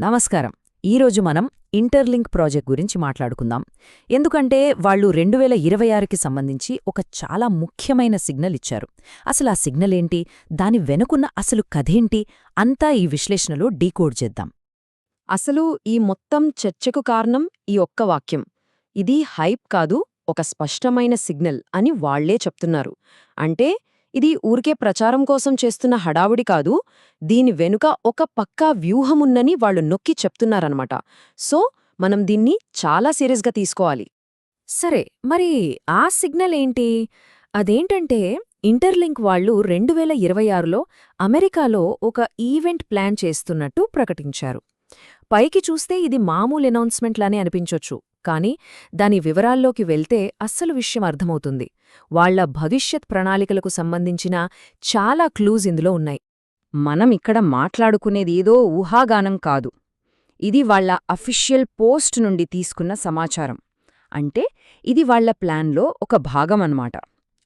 నమస్కారం. ఈరోజు మనం ఇంటర్లింక్ ప్రాజెక్ట్ గురించి మాట్లాడుకుందాం. ఎందుకంటే వాళ్ళు రెండు వేల ఇరవై ఆరుకి సంబంధించి ఒక చాలా ముఖ్యమైన సిగ్నల్ ఇచ్చారు. అసలు ఆ సిగ్నల్ ఏంటి? దాని వెనుకున్న అసలు కథేంటి అంతా ఈ విశ్లేషణలో డీకోడ్ చేద్దాం. అసలు ఈ మొత్తం చర్చకు కారణం ఈ ఒక్క వాక్యం. ఇది హైప్ కాదు ఒక స్పష్టమైన సిగ్నల్ అని వాళ్ళే చెప్తున్నారు. అంటే ఇది ఊరికే ప్రచారం కోసం చేస్తున్న హడావుడి కాదు దీని వెనుక ఒక పక్కా వ్యూహమున్నని వాళ్ళు నొక్కి చెప్తున్నారనమాట సో మనం దీన్ని చాలా సీరియస్గా తీసుకోవాలి. సరే మరి ఆ సిగ్నల్ ఏంటి? అదేంటంటే ఇంటర్లింక్ వాళ్ళు రెండు వేల ఇరవై ఆరులో అమెరికాలో ఒక ఈవెంట్ ప్లాన్ చేస్తున్నట్టు ప్రకటించారు. పైకి చూస్తే ఇది మామూలు అనౌన్స్మెంట్లానే అనిపించొచ్చు. కానీ దాని వివరాల్లోకి వెళ్తే అస్సలు విషయం అర్థమవుతుంది. వాళ్ళ భవిష్యత్ ప్రణాళికలకు సంబంధించిన చాలా క్లూజ్ ఇందులో ఉన్నాయి. మనం ఇక్కడ మాట్లాడుకునేదేదో ఊహాగానం కాదు. ఇది వాళ్ళ అఫిషియల్ పోస్ట్ నుండి తీసుకున్న సమాచారం. అంటే ఇది వాళ్ళ ప్లాన్లో ఒక భాగమన్నమాట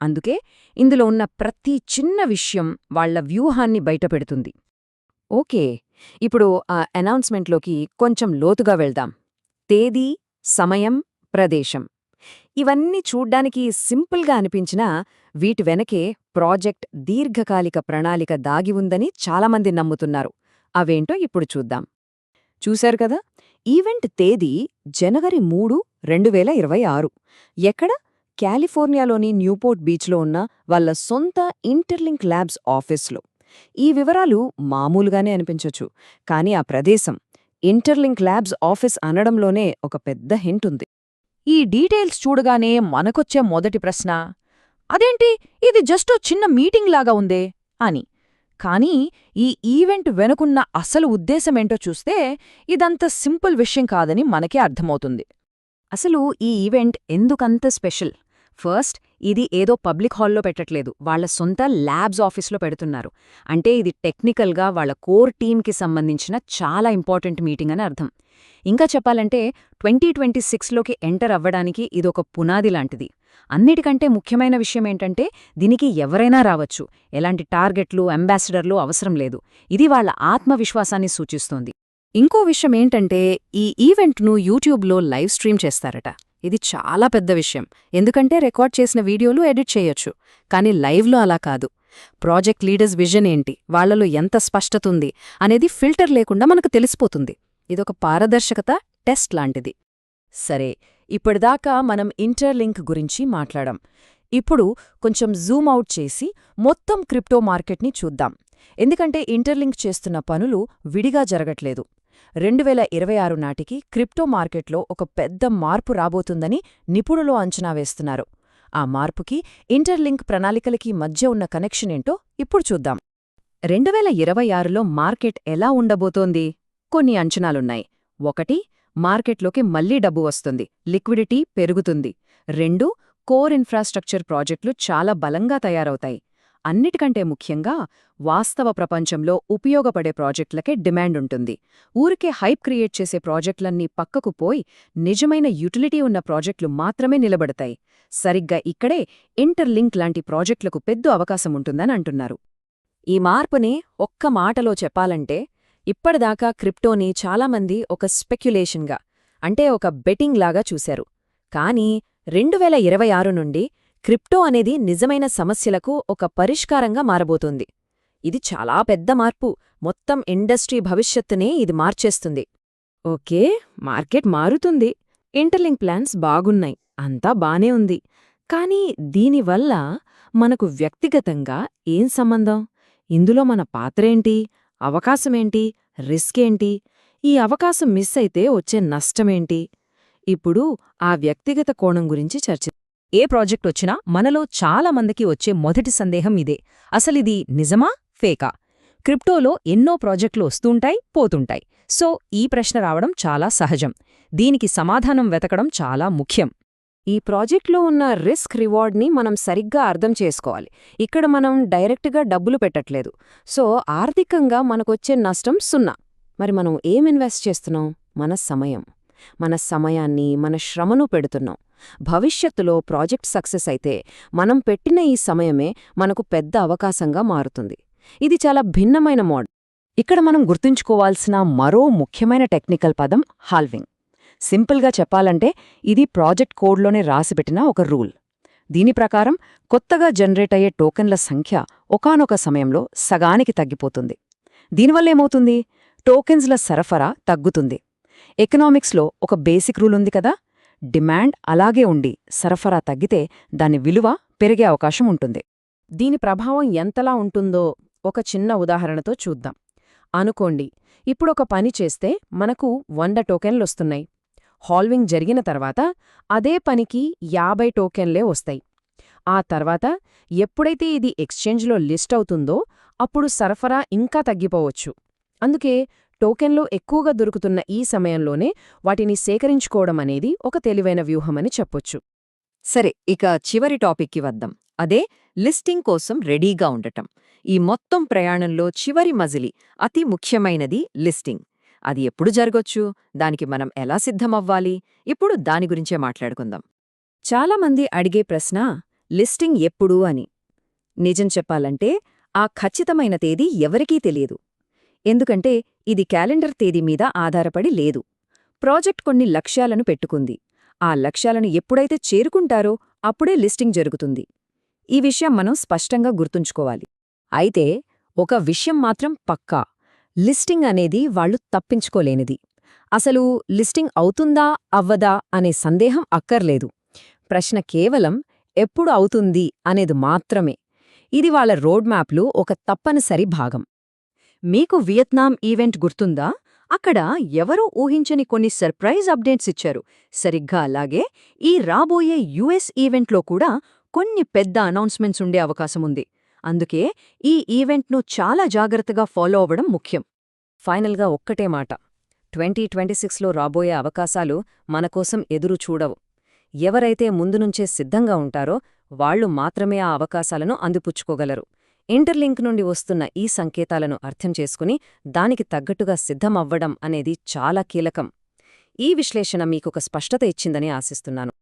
అందుకే ఇందులో ఉన్న ప్రతి చిన్న విషయం వాళ్ళ వ్యూహాన్ని బయటపెడుతుంది. ఓకే ఇప్పుడు ఆ అనౌన్స్మెంట్లోకి కొంచెం లోతుగా వెళ్దాం. తేదీ సమయం ప్రదేశం. ఇవన్నీ చూడ్డానికి సింపుల్గా అనిపించినా వీటి వెనకే ప్రాజెక్ట్ దీర్ఘకాలిక ప్రణాళిక దాగి ఉందని చాలామంది నమ్ముతున్నారు. అవేంటో ఇప్పుడు చూద్దాం. చూశారు కదా? ఈవెంట్ తేదీ జనవరి మూడు రెండు వేల ఇరవై ఆరు. ఎక్కడ? కాలిఫోర్నియాలోని న్యూపోర్ట్ బీచ్లో ఉన్న వాళ్ళ సొంత ఇంటర్లింక్ ల్యాబ్స్ ఆఫీస్లో. ఈ వివరాలు మామూలుగానే అనిపించొచ్చు కానీ ఆ ప్రదేశం ఇంటర్లింక్ ల్యాబ్స్ ఆఫీస్ అనడంలోనే ఒక పెద్ద హింట్ ఉంది. ఈ డీటెయిల్స్ చూడగానే మనకొచ్చే మొదటి ప్రశ్న అదేంటి? ఇది జస్ట్ చిన్న మీటింగ్ లాగా ఉందే? అని. కానీ ఈ ఈవెంట్ వెనుకున్న అసలు ఉద్దేశమేంటో చూస్తే ఇదంత సింపుల్ విషయం కాదని మనకే అర్థమవుతుంది. అసలు ఈ ఈవెంట్ ఎందుకంత స్పెషల్? ఫస్ట్ ఇది ఏదో పబ్లిక్ హాల్లో పెట్టట్లేదు. వాళ్ళ సొంత ల్యాబ్స్ ఆఫీస్లో పెడుతున్నారు. అంటే ఇది టెక్నికల్గా వాళ్ళ కోర్ టీమ్కి సంబంధించిన చాలా ఇంపార్టెంట్ మీటింగ్ అని అర్థం. ఇంకా చెప్పాలంటే ట్వంటీ ట్వంటీ సిక్స్లోకి ఎంటర్ అవ్వడానికి ఇదొక పునాది లాంటిది. అన్నిటికంటే ముఖ్యమైన విషయం ఏంటంటే దీనికి ఎవరైనా రావచ్చు. ఎలాంటి టార్గెట్లు అంబాసిడర్లు అవసరం లేదు. ఇది వాళ్ళ ఆత్మవిశ్వాసాన్ని సూచిస్తోంది. ఇంకో విషయం ఏంటంటే ఈ ఈవెంట్ను యూట్యూబ్లో లైవ్ స్ట్రీమ్ చేస్తారట. ఇది చాలా పెద్ద విషయం. ఎందుకంటే రికార్డ్ చేసిన వీడియోలు ఎడిట్ చేయొచ్చు. కానీ లైవ్లో అలా కాదు. ప్రాజెక్ట్ లీడర్స్ విజన్ ఏంటి? వాళ్ళలో ఎంత స్పష్టతుంది అనేది ఫిల్టర్ లేకుండా మనకు తెలిసిపోతుంది. ఇదొక పారదర్శకత టెస్ట్ లాంటిది. సరే ఇప్పటిదాకా మనం ఇంటర్లింక్ గురించి మాట్లాడాం. ఇప్పుడు కొంచెం జూమ్ అవుట్ చేసి మొత్తం క్రిప్టో మార్కెట్ని చూద్దాం. ఎందుకంటే ఇంటర్లింక్ చేస్తున్న పనులు విడిగా జరగట్లేదు. రెండు వేల ఇరవై ఆరు నాటికి క్రిప్టో మార్కెట్లో ఒక పెద్ద మార్పు రాబోతుందని నిపుణులు అంచనా వేస్తున్నారు. ఆ మార్పుకి ఇంటర్లింక్ ప్రణాళికలకి మధ్య ఉన్న కనెక్షన్ ఏంటో ఇప్పుడు చూద్దాం. రెండు వేల ఇరవై ఆరులో మార్కెట్ ఎలా ఉండబోతోంది? కొన్ని అంచనాలున్నాయి. ఒకటి మార్కెట్లోకి మళ్ళీ డబ్బు వస్తుంది. లిక్విడిటీ పెరుగుతుంది. రెండు కోర్ ఇన్ఫ్రాస్ట్రక్చర్ ప్రాజెక్టులు చాలా బలంగా తయారవుతాయి. అన్నిటికంటే ముఖ్యంగా వాస్తవ ప్రపంచంలో ఉపయోగపడే ప్రాజెక్టులకే డిమాండ్ ఉంటుంది. ఊరికే హైప్ క్రియేట్ చేసే ప్రాజెక్టులన్నీ పక్కకు పోయి నిజమైన యుటిలిటీ ఉన్న ప్రాజెక్టులు మాత్రమే నిలబడతాయి. సరిగ్గా ఇక్కడే ఇంటర్లింక్ లాంటి ప్రాజెక్టులకు పెద్ద అవకాశం ఉంటుందని అంటున్నారు. ఈ మార్పుని ఒక్క మాటలో చెప్పాలంటే ఇప్పటిదాకా క్రిప్టోని చాలామంది ఒక స్పెక్యులేషన్గా అంటే ఒక బెట్టింగ్ లాగా చూశారు. కానీ రెండు వేల ఇరవై ఆరు నుండి క్రిప్టో అనేది నిజమైన సమస్యలకు ఒక పరిష్కారంగా మారబోతోంది. ఇది చాలా పెద్ద మార్పు. మొత్తం ఇండస్ట్రీ భవిష్యత్తునే ఇది మార్చేస్తుంది. ఓకే మార్కెట్ మారుతుంది. ఇంటర్లింక్ ప్లాన్స్ బాగున్నాయి. అంతా బానే ఉంది. కానీ దీనివల్ల మనకు వ్యక్తిగతంగా ఏం సంబంధం? ఇందులో మన పాత్రేంటి అవకాశమేంటి? రిస్కేంటి ఈ అవకాశం మిస్ అయితే వచ్చే నష్టమేంటి? ఇప్పుడు ఆ వ్యక్తిగత కోణం గురించి చర్చి ఏ ప్రాజెక్ట్ వచ్చినా మనలో చాలా మందికి వచ్చే మొదటి సందేహం ఇదే. అసలిది నిజమా? ఫేకా? క్రిప్టోలో ఎన్నో ప్రాజెక్టులు వస్తుంటాయి పోతుంటాయి. సో ఈ ప్రశ్న రావడం చాలా సహజం. దీనికి సమాధానం వెతకడం చాలా ముఖ్యం. ఈ ప్రాజెక్ట్లో ఉన్న రిస్క్ రివార్డ్ని మనం సరిగ్గా అర్థం చేసుకోవాలి. ఇక్కడ మనం డైరెక్ట్గా డబ్బులు పెట్టట్లేదు. సో ఆర్థికంగా మనకొచ్చే నష్టం సున్నా. మరి మనం ఏం ఇన్వెస్ట్ చేస్తున్నాం? మన సమయం. మన సమయాన్ని మన శ్రమను పెడుతున్నాం. భవిష్యత్తులో ప్రాజెక్ట్ సక్సెస్ అయితే మనం పెట్టిన ఈ సమయమే మనకు పెద్ద అవకాశంగా మారుతుంది. ఇది చాలా భిన్నమైన మోడ్. ఇక్కడ మనం గుర్తుంచుకోవాల్సిన మరో ముఖ్యమైన టెక్నికల్ పదం హాల్వింగ్. సింపుల్గా చెప్పాలంటే ఇది ప్రాజెక్ట్ కోడ్లోనే రాసిపెట్టిన ఒక రూల్. దీని ప్రకారం కొత్తగా జనరేట్ అయ్యే టోకెన్ల సంఖ్య ఒకానొక సమయంలో సగానికి తగ్గిపోతుంది. దీనివల్లేమవుతుంది టోకెన్స్ల సరఫరా తగ్గుతుంది. ఎకనామిక్స్లో ఒక బేసిక్ రూల్ ఉంది కదా? డిమాండ్ అలాగే ఉండి సరఫరా తగ్గితే దాని విలువ పెరిగే అవకాశం ఉంటుంది. దీని ప్రభావం ఎంతలా ఉంటుందో ఒక చిన్న ఉదాహరణతో చూద్దాం. అనుకోండి ఇప్పుడొక పని చేస్తే మనకు వంద టోకెన్లొస్తున్నాయి. హాల్వింగ్ జరిగిన తర్వాత అదే పనికి యాభై టోకెన్లే వస్తాయి. ఆ తర్వాత ఎప్పుడైతే ఇది ఎక్స్చేంజ్లో లిస్ట్ అవుతుందో అప్పుడు సరఫరా ఇంకా తగ్గిపోవచ్చు. అందుకే టోకెన్లు ఎక్కువగా దొరుకుతున్న ఈ సమయంలోనే వాటిని సేకరించుకోవడం అనేది ఒక తెలివైన వ్యూహమని చెప్పొచ్చు. సరే ఇక చివరి టాపిక్కి వద్దాం. అదే లిస్టింగ్ కోసం రెడీగా ఉండటం. ఈ మొత్తం ప్రయాణంలో చివరి మజిలి అతి ముఖ్యమైనది లిస్టింగ్. అది ఎప్పుడు జరగొచ్చు? దానికి మనం ఎలా సిద్ధమవ్వాలి? ఇప్పుడు దాని గురించే మాట్లాడుకుందాం. చాలామంది అడిగే ప్రశ్న లిస్టింగ్ ఎప్పుడు? అని. నిజం చెప్పాలంటే ఆ ఖచ్చితమైన తేదీ ఎవరికీ తెలియదు. ఎందుకంటే ఇది క్యాలెండర్ తేదీ మీద ఆధారపడి లేదు. ప్రాజెక్ట్ కొన్ని లక్ష్యాలను పెట్టుకుంది. ఆ లక్ష్యాలను ఎప్పుడైతే చేరుకుంటారో అప్పుడే లిస్టింగ్ జరుగుతుంది. ఈ విషయం మనం స్పష్టంగా గుర్తుంచుకోవాలి. అయితే ఒక విషయం మాత్రం పక్కా. లిస్టింగ్ అనేది వాళ్ళు తప్పించుకోలేనిది. అసలు లిస్టింగ్ అవుతుందా అవ్వదా అనే సందేహం అక్కర్లేదు. ప్రశ్న కేవలం ఎప్పుడు అవుతుంది అనేది మాత్రమే. ఇది వాళ్ళ రోడ్ మ్యాప్లో ఒక తప్పనిసరి భాగం. మీకు వియత్నాం ఈవెంట్ గుర్తుందా? అక్కడ ఎవరూ ఊహించని కొన్ని సర్ప్రైజ్ అప్డేట్స్ ఇచ్చారు. సరిగ్గా అలాగే ఈ రాబోయే యుఎస్ ఈవెంట్లో కూడా కొన్ని పెద్ద అనౌన్స్మెంట్స్ ఉండే అవకాశముంది అందుకే ఈ ఈవెంట్ను చాలా జాగ్రత్తగా ఫాలో అవ్వడం ముఖ్యం. ఫైనల్గా ఒక్కటే మాట. ట్వంటీ ట్వంటీ సిక్స్లో రాబోయే అవకాశాలు మనకోసం ఎదురు చూడవు. ఎవరైతే ముందునుంచే సిద్ధంగా ఉంటారో వాళ్ళు మాత్రమే ఆ అవకాశాలను అందిపుచ్చుకోగలరు. ఇంటర్లింక్ నుండి వస్తున్న ఈ సంకేతాలను అర్థం చేసుకుని దానికి తగ్గట్టుగా సిద్ధమవ్వడం అనేది చాలా కీలకం. ఈ విశ్లేషణ మీకొక స్పష్టత ఇచ్చిందని ఆశిస్తున్నాను.